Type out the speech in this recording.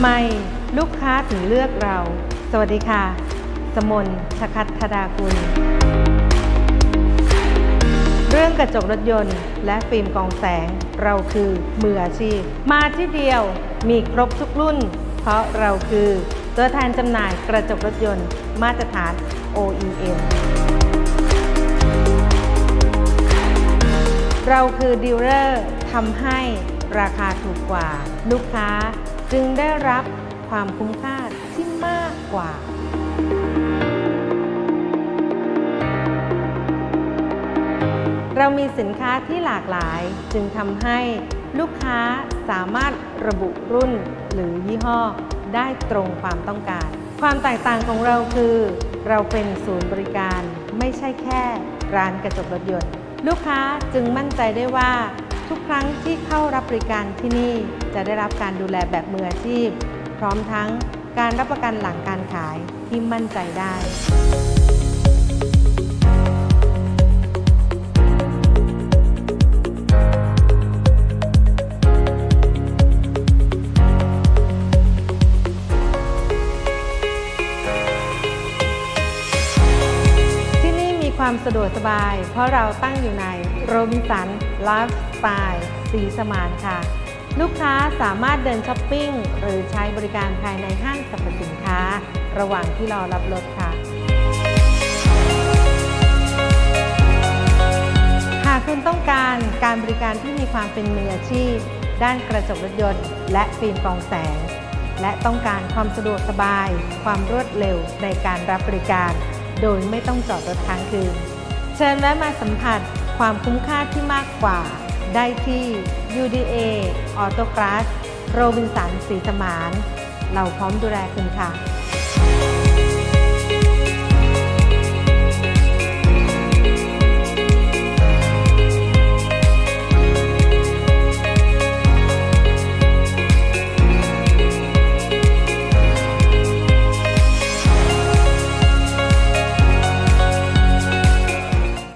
ไมลูกค้าถึงเลือกเรา สวัสดีค่ะ สมนชคัตธดากุลเรื่องกระจกรถยนต์ และฟิล์มกองแสง เราคือมืออาชีพ มาที่เดียวมีครบทุกรุ่น เพราะเราคือ ตัวแทนจำหน่ายกระจกรถยนต์ มาตรฐาน OEM เราคือดีลเลอร์ทำให้ราคาถูกกว่า ลูกค้า จึงได้รับความคุ้มค่าที่มากกว่า เรามีสินค้าที่หลากหลายจึงทำให้ลูกค้าสามารถระบุรุ่นหรือยี่ห้อได้ตรงความต้องการ ความแตกต่างของเราคือ เราเป็นศูนย์บริการ ไม่ใช่แค่ร้านกระจกรถยนต์ ลูกค้าจึงมั่นใจได้ว่า ทุกครั้งที่เข้ารับบริการที่นี่จะได้รับการดูแลแบบมืออาชีพ พร้อมทั้งการรับประกันหลังการขายที่มั่นใจได้ ความสะดวกสบาย เพราะเราตั้งอยู่ในโรบินสันไลฟ์สไตล์สีสมานค่ะ ลูกค้าสามารถเดินช้อปปิ้ง หรือใช้บริการภายในห้างสรรพสินค้า ระหว่างที่รอรับรถค่ะ หากคุณต้องการการบริการที่มีความเป็นมืออาชีพ ด้านกระจกรถยนต์ และฟิล์มกรองแสง และต้องการความสะดวกสบาย ความรวดเร็วในการรับบริการ โดยไม่ต้องจอดรถค้างคืน เชิญแวะมาสัมผัสความคุ้มค่าที่มากกว่า ได้ที่ UDA Auto Glass โรบินสันสีสมาน เราพร้อมดูแลคุณค่ะ